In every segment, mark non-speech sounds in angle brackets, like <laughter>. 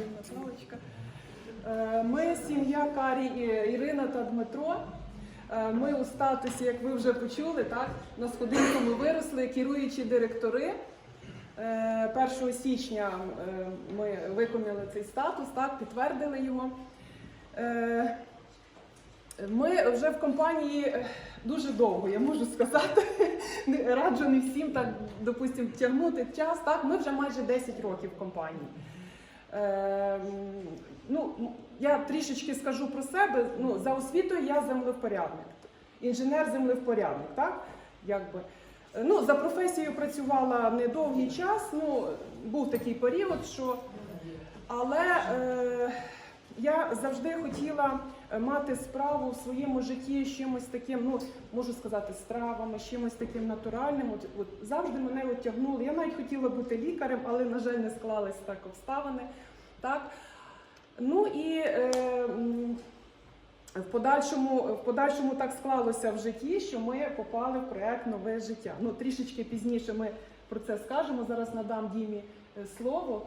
Дякую, Наталочка. Е, Ми сім'я Карі Ірина та Дмитро. Е, Ми у статусі, як ви вже почули, так на сходинку ми виросли, керуючі директори. Е, 1 січня е, ми виконали цей статус, так, підтвердили його. Ми вже в компанії дуже довго, я можу сказати. Раджу не всім так, допустимо, тягнути час. Так, ми вже майже 10 років в компанії. Е, м, ну, я трішечки скажу про себе. Ну, за освітою я землевпорядник, інженер-землевпорядник, так? Якби. Ну, за професією працювала недовгий час. Ну, був такий період, що. Але е, я завжди хотіла мати справу в своєму житті з чимось таким, ну можу сказати, стравами, з чимось таким натуральним. От, от завжди мене от. Я навіть хотіла бути лікарем, але на жаль не склались так обставини. Так? Ну і е, в подальшому, в подальшому так склалося в житті, що ми попали в проект Нове життя. Ну трішечки пізніше ми про це скажемо. Зараз надам Дімі е, слово,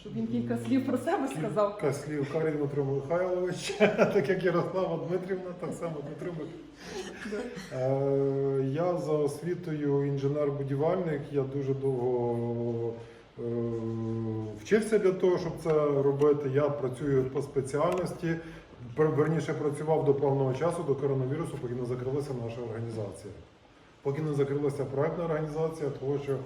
щоб він кілька слів про себе сказав. Кілька слів Карі Дмитро Михайлович, <laughs> так як Ярослава Дмитрівна, так само Дмитро Михайлович. Е, Я за освітою інженер-будівельник. Я дуже довго е, вчився для того, щоб це робити. Я працюю по спеціальності. Верніше працював до певного часу, до коронавірусу, поки не закрилася наша організація. Поки не закрилася проектна організація, тому що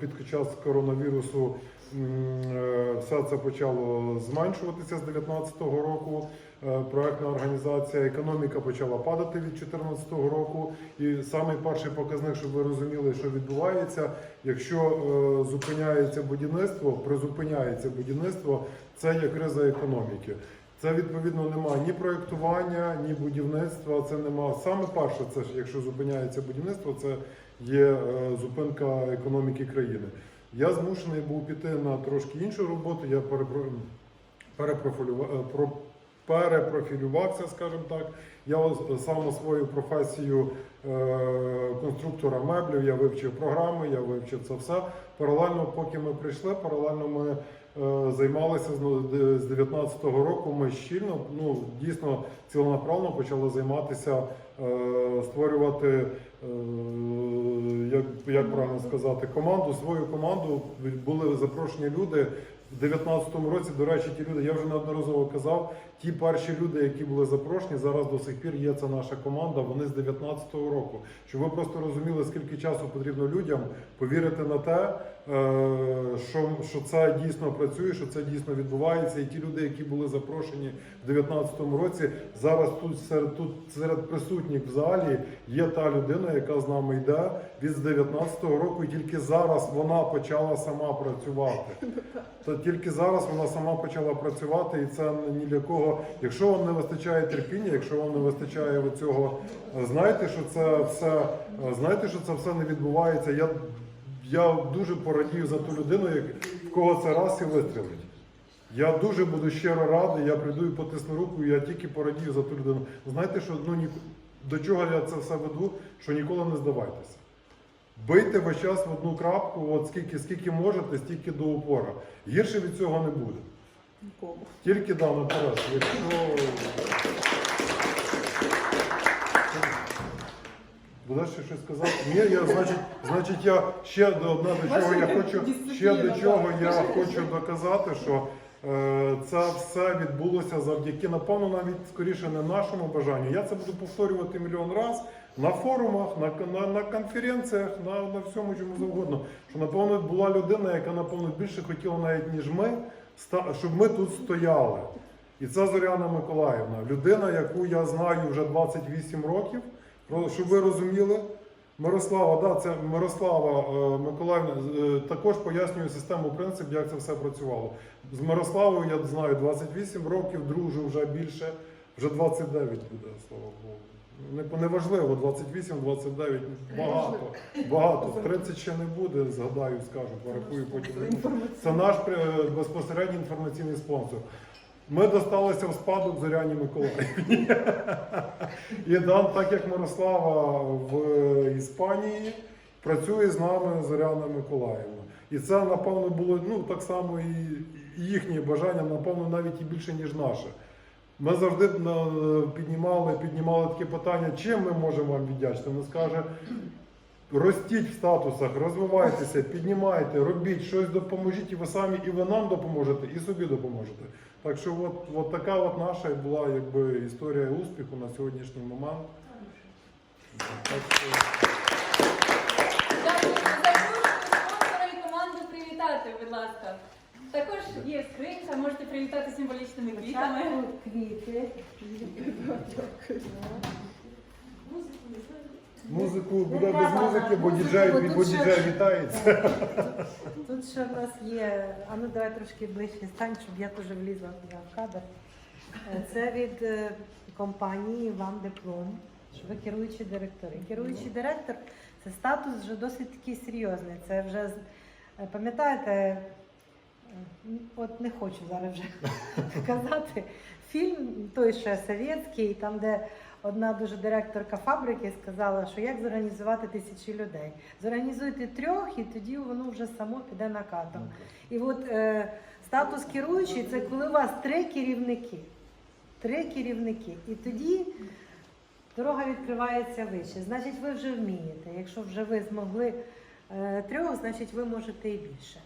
під час коронавірусу е, все це почало зменшуватися з 2019 року. Е, Проектна організація, економіка почала падати від 2014 року. І самий перший показник, щоб ви розуміли, що відбувається, якщо е, зупиняється будівництво, призупиняється будівництво, це є криза економіки. Це відповідно немає ні проєктування, ні будівництва. Це нема саме перше, це якщо зупиняється будівництво, це є е, зупинка економіки країни. Я змушений був піти на трошки іншу роботу. Я перепро- перепрофілюва- е, перепрофілювався, скажімо так. Я саме свою професію е, конструктора меблів, я вивчив програми, я вивчив це все. Паралельно, поки ми прийшли, паралельно ми е, займалися з ну, 2019 року. Ми щільно, ну дійсно цілонаправно почали займатися, е, створювати, як, як правильно сказати, команду, свою команду. Були запрошені люди. В 2019 році, до речі, ті люди, я вже неодноразово казав, ті перші люди, які були запрошені, зараз до сих пір є це наша команда. Вони з 2019 року. Щоб ви просто розуміли, скільки часу потрібно людям повірити на те, що, що це дійсно працює, що це дійсно відбувається. І ті люди, які були запрошені в 2019 році, зараз тут серед тут серед присутніх в залі є та людина, яка з нами йде від 2019 року, і тільки зараз вона почала сама працювати. Та тільки зараз вона сама почала працювати, і це ні для кого. Якщо вам не вистачає терпіння, якщо вам не вистачає цього, знаєте, що це все, знаєте, що це все не відбувається. Я, я дуже порадію за ту людину, як в кого це раз і вистрілить. Я дуже буду щиро радий, я прийду і потисну руку, і я тільки порадію за ту людину. Знаєте, що ну ні, до чого я це все веду, що ніколи не здавайтеся. Бийте весь час в одну крапку, от скільки, скільки можете, стільки до упора. Гірше від цього не буде. Нікому. Тільки да, наперед. Якщо будеш ще щось сказати? Ні, я значить, значить, я ще до одне до чого я хочу ще до чого я хочу доказати, що е, це все відбулося завдяки, напевно, навіть скоріше не нашому бажанню. Я це буду повторювати мільйон раз на форумах, на, на, на конференціях, на, на всьому чому завгодно. Що напевно була людина, яка напевно більше хотіла навіть ніж ми, щоб ми тут стояли. І це Зоряна Миколаївна, людина, яку я знаю вже 28 років. Про- Щоб ви розуміли, Мирослава, да, це Мирослава е, Миколаївна е, також пояснює систему принцип, як це все працювало. З Мирославою я знаю 28 років, дружу вже більше, вже 29 буде, слава Богу. Не, неважливо, 28, 29, багато. Багато. В 30 ще не буде, згадаю, скажу, порахую потім. Це наш е, безпосередній інформаційний спонсор. Ми досталися в спадок Зоряні Миколаївні. І да, так як Мирослава в Іспанії працює з нами Зоряна Миколаївна. І це, напевно, було ну, так само і їхнє бажання, напевно, навіть і більше, ніж наше. Ми завжди піднімали, піднімали таке питання, чим ми можемо вам віддячити. Вони скаже, ростіть в статусах, розвивайтеся, піднімайте, робіть щось допоможіть, і ви самі, і ви нам допоможете, і собі допоможете. Так що от, от така от наша була якби історія успіху на сьогоднішній момент. Так що... Будь ласка. Також є скринька, можете привітати символічними квітами. Квіти. Музику буде без музики, бо діджей, бо діджей вітається. <laughs> Тут ще в нас є, а ну давай трошки ближче стань, щоб я теж влізла в кадр. Е, Це від е, компанії вам диплом, що ви керуючі директори. Керуючий директор це статус вже досить такий серйозний. Це вже е, пам'ятаєте, от не хочу зараз вже <laughs> казати. Фільм той ще совєтський, там, де одна дуже директорка фабрики сказала, що як зорганізувати тисячі людей. Зорганізуйте трьох, і тоді воно вже само піде накатом. І от е, статус керуючий це коли у вас три керівники. Три керівники. І тоді дорога відкривається вище. Значить, ви вже вмієте. Якщо вже ви змогли е, трьох, значить ви можете і більше.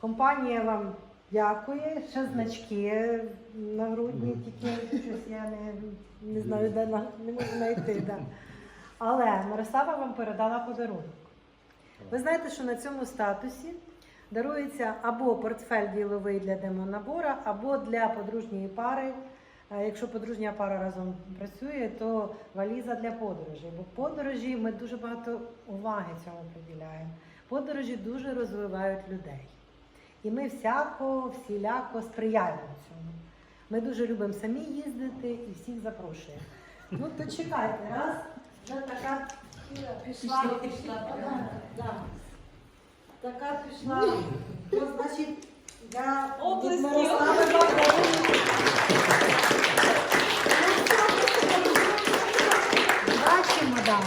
Компанія вам дякує. Ще значки нагрудні, тільки щось я не, не знаю, де на- не можу знайти. Да. Але Мирослава вам передала подарунок. Ви знаєте, що на цьому статусі дарується або портфель діловий для демонабора, або для подружньої пари. Е, Якщо подружня пара разом працює, то валіза для подорожей. Бо подорожі ми дуже багато уваги цьому приділяємо. Подорожі дуже розвивають людей. І ми всяко, всіляко сприяємо цьому. Ми дуже любимо самі їздити і всіх запрошуємо. Ну то чекайте, раз вже така пішла, пішла. Да. Така пішла. То значить, я від Мирослави Бачимо, мадам.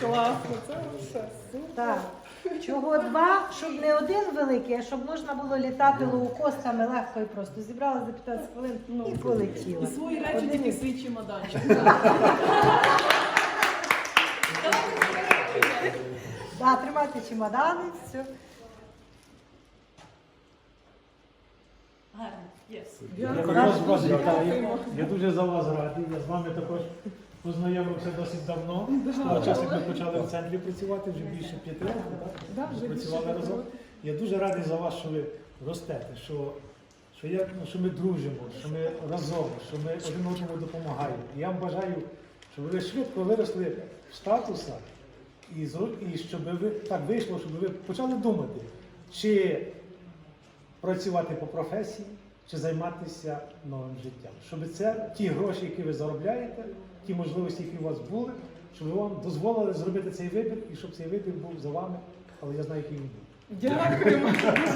Класно, це все. Так. Чого два, щоб не один великий, а щоб можна було літати лоукостами легко і просто. Зібрали за 15 хвилин і полетіли. І свої речі тільки свій чемоданчик. Да, тримайте чемодани, все. Гарно. Єс. Я. Я дуже за вас радий. Я з вами також познайомився досить давно. Того часу, як ми почали в центрі працювати, вже більше п'яти років. Працювали разом. Я дуже радий за вас, що ви ростете, що, що, я, ну, що ми дружимо, що ми разом, що ми один одному допомагаємо. І я вам бажаю, щоб ви швидко виросли в статусах і, і щоб ви так вийшло, щоб ви почали думати, чи працювати по професії, чи займатися новим життям. Щоб це ті гроші, які ви заробляєте, ті можливості, які у вас були, щоб вам дозволили зробити цей вибір і щоб цей вибір був за вами, але я знаю, який він був. Дякуємо.